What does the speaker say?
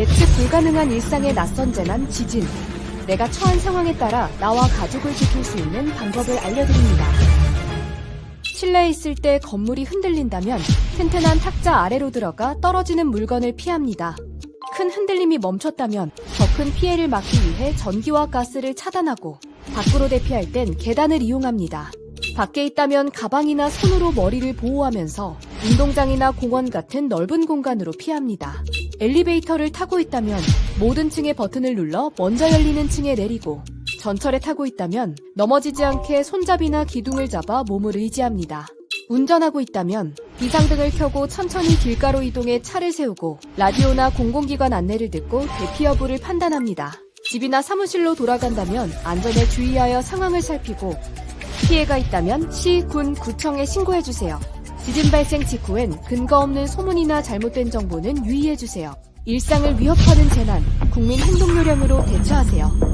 예측 불가능한 일상의 낯선 재난, 지진. 내가 처한 상황에 따라 나와 가족을 지킬 수 있는 방법을 알려드립니다. 실내에 있을 때 건물이 흔들린다면 튼튼한 탁자 아래로 들어가 떨어지는 물건을 피합니다. 큰 흔들림이 멈췄다면 더 큰 피해를 막기 위해 전기와 가스를 차단하고 밖으로 대피할 땐 계단을 이용합니다. 밖에 있다면 가방이나 손으로 머리를 보호하면서 운동장이나 공원 같은 넓은 공간으로 피합니다. 엘리베이터를 타고 있다면 모든 층의 버튼을 눌러 먼저 열리는 층에 내리고 전철에 타고 있다면 넘어지지 않게 손잡이나 기둥을 잡아 몸을 의지합니다. 운전하고 있다면 비상등을 켜고 천천히 길가로 이동해 차를 세우고 라디오나 공공기관 안내를 듣고 대피 여부를 판단합니다. 집이나 사무실로 돌아간다면 안전에 주의하여 상황을 살피고 피해가 있다면 시, 군, 구청에 신고해주세요. 지진 발생 직후엔 근거 없는 소문이나 잘못된 정보는 유의해주세요. 일상을 위협하는 재난, 국민 행동 요령으로 대처하세요.